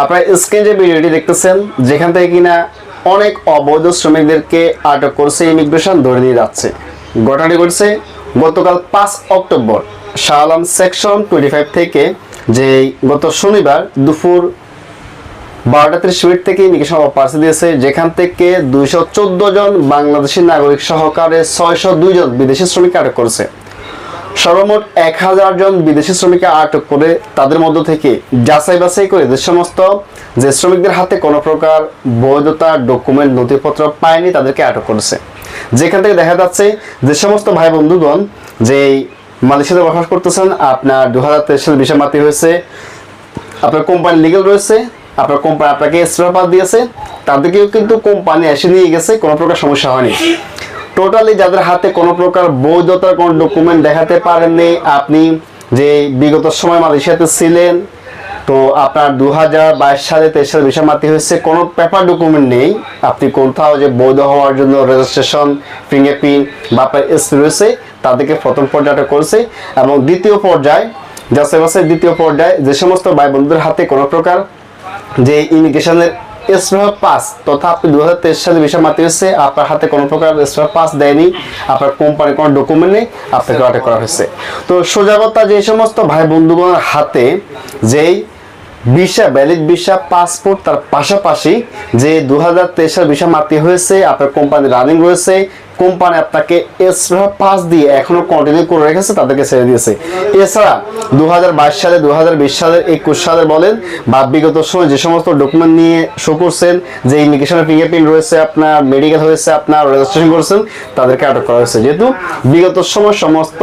আপনারা স্ক্রিন যে ভিডিওটি দেখতেছেন, যেখান থেকে কিনা অনেক অবৈধ শ্রমিকদেরকে আটক করছে ইমিগ্রেশন ধরে নিয়ে যাচ্ছে। ঘটনাটি ঘটছে গতকাল পাঁচ October Shah Alam section twenty five থেকে যে গত শনিবার দুপুর বারোটা ত্রিশ মিনিট থেকে ইমিগ্রেশন পার্সে দিয়েছে, যেখান থেকে দুইশো চোদ্দ জন বাংলাদেশি নাগরিক সহকারে ছয়শো দুই জন বিদেশি শ্রমিক আটক করেছে। সর্বমোট এক হাজার জন বিদেশি শ্রমিককে আটক করে তাদের মধ্য থেকে যাচাই বাছাই করে যে সমস্ত যে শ্রমিকদের হাতে কোনো প্রকার বৈধতা ডকুমেন্ট নথিপত্র পায়নি তাদেরকে আটক করেছে। যেখান থেকে দেখা যাচ্ছে যে সমস্ত ভাই বন্ধুগণ যে মালয়েশিয়াতে বসবাস করতেছেন, আপনার দু হাজার তেইশ সালে বিষয় মাতি হয়েছে, আপনার কোম্পানি লিগেল রয়েছে, আপনার কোম্পানি আপনাকে স্ট্রাপার দিয়েছে, তাদেরকেও কিন্তু কোম্পানি এসে নিয়ে গেছে, কোনো প্রকার সমস্যা হয়নি। টোটালি যাদের হাতে কোনো প্রকার বৈধতার কোনো ডকুমেন্ট দেখাতে পারেননি, আপনি যে বিগত সময় মালয়েশিয়াতে ছিলেন, তো আপনার দু হাজার বাইশ সালে, তেইশ সালে বিষয় মাতি হয়েছে, কোনো পেপার ডকুমেন্ট নেই। আপনি কোথাও যে বৈধ হওয়ার জন্য রেজিস্ট্রেশন ফিঙ্গারপ্রিন্ট বা রয়েছে, তাদেরকে প্রথম পর্যায়টা করেছে। এবং দ্বিতীয় পর্যায় যাচাই বাছাই দ্বিতীয় পর্যায়ে যে সমস্ত ভাই বন্ধুদের হাতে কোনো প্রকার যে ইমিগ্রেশনের এসরা পাস তথা আপনি দু হাজার তেইশ সালে আপনার হাতে কোনো প্রকার পাস দেয়নি, আপনার কোম্পানির কোনো ডকুমেন্ট নেই, আপনাকে আটক করা হয়েছে। তো সোজাগতা যে সমস্ত ভাই বন্ধুগণের হাতে যেই ভিসা ভ্যালিড ভিসা পাসপোর্ট তার পাশাপাশি যে দু হাজার তেইশ সাল ভিসা মাতি হয়েছে, আপনার কোম্পানি রানিং রয়েছে কোম্পানি আপনাকে এক্সট্রা পাস দিয়ে এখনও কন্টিনিউ করে রেখেছে, তাদেরকে ছেড়ে দিয়েছে। এছাড়া দু সালে দু সালের একুশ সালে বলেন বা বিগত সময় যে সমস্ত ডকুমেন্ট নিয়ে শো করছেন, যে ইমিগ্রেশনের ফিঙ্গারপ্রিন্ট রয়েছে আপনার মেডিকেল হয়েছে আপনার রেজিস্ট্রেশন করেছেন, তাদেরকে আটক করা হয়েছে। যেহেতু বিগত সময় সমস্ত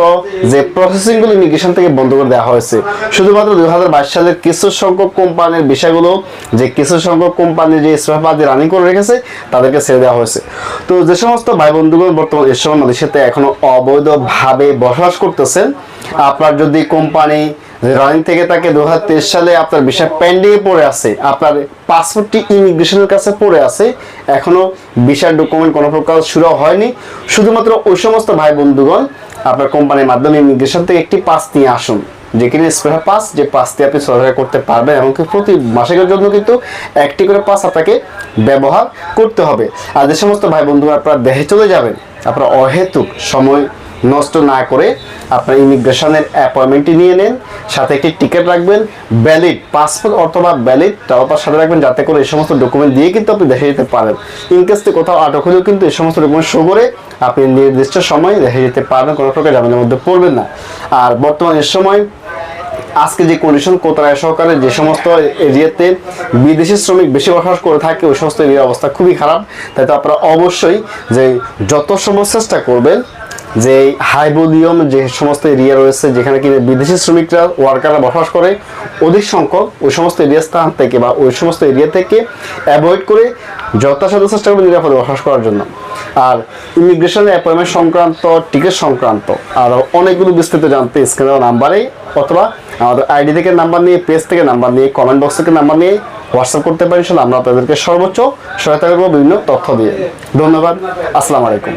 যে প্রসেসিংগুলো ইমিগ্রেশন থেকে বন্ধ করে দেওয়া হয়েছে, শুধুমাত্র দুই হাজার বাইশ সালের কিছু সংখ্যক কোম্পানির বিষয়গুলো, যে কিছু সংখ্যক কোম্পানি যে ইসরাফাদি রানিং করে রেখেছে, তাদেরকে ছেড়ে দেওয়া হয়েছে। তো যে সমস্ত ভাই বন্ধুগণ বর্তমান এ সময় মালয়েশিয়াতে এখনও অবৈধভাবে বসবাস করতেছেন। আপনার যদি কোম্পানি রানিং থেকে তাকে দু সালে আপনার বিষয় পেন্ডিং পড়ে আছে, আপনার পাসপোর্টটি ইমিগ্রেশনের কাছে পড়ে আছে, এখনও ভিসার ডকুমেন্ট কোনো প্রকার শুরু হয়নি। শুধুমাত্র ওই সমস্ত ভাই বন্ধুগণ আপনার কোম্পানির মাধ্যমে ইমিগ্রেশন থেকে একটি পাস নিয়ে আসুন। যেখানে স্পেশাল পাস যে পাসটি আপনি সরকার করতে পারবেন, এমনকি প্রতি মাসের জন্য কিন্তু একটি করে পাস আপনাকে ব্যবহার করতে হবে। আর যে সমস্ত ভাই বন্ধুরা আপনারা দেহে চলে যাবেন, আপনারা অহেতুক সময় নষ্ট না করে আপনার ইমিগ্রেশনের অ্যাপয়েন্টমেন্টটি নিয়ে নেন। সাথে একটি টিকিট রাখবেন ভ্যালিড পাসপোর্ট অথবা ভ্যালিড টাওয়ার সাথে রাখবেন, যাতে করে এই সমস্ত ডকুমেন্ট দিয়ে কিন্তু আপনি দেখে যেতে পারেন। ইনকেস কোথাও আটক হলেও কিন্তু এই সমস্ত ডকুমেন্ট শো করে আপনি নির্দিষ্ট সময় দেখে যেতে পারবেন, কোনো প্রকার জামিনের মধ্যে পড়বেন না। আর বর্তমান এর সময় আজকে যে কন্ডিশন কোতরায় সহকারে যে সমস্ত এরিয়াতে বিদেশি শ্রমিক বেশি বসবাস করে থাকে, ওই সমস্ত এরিয়ার অবস্থা খুবই খারাপ। তাই তো আপনারা অবশ্যই যে যত সময় চেষ্টা করবেন যে হাই ভলিউম যে সমস্ত এরিয়া রয়েছে, যেখানে কি বিদেশি শ্রমিকরা ওয়ার্কাররা বসবাস করে, অধিক সংখ্যক ওই সমস্ত এরিয়া স্থান থেকে বা ওই সমস্ত এরিয়া থেকে অ্যাভয়েড করে যথাসাধ্য চেষ্টা করবেন নিরাপদে বসবাস করার জন্য। আর ইমিগ্রেশনের অ্যাপয়েন্টমেন্ট সংক্রান্ত টিকিট সংক্রান্ত, আর অনেকগুলো বিস্তারিত জানতে স্ক্রিনের নাম্বারে অথবা আমাদের আইডি থেকে নাম্বার নিয়ে পেজ থেকে নাম্বার নিয়ে কমেন্ট বক্স থেকে নাম্বার নিয়ে হোয়াটসঅ্যাপ করতে পারি আমরা আপনাদেরকে সর্বোচ্চ সহায়তা করব বিভিন্ন তথ্য দিয়ে। ধন্যবাদ। আসসালামু আলাইকুম।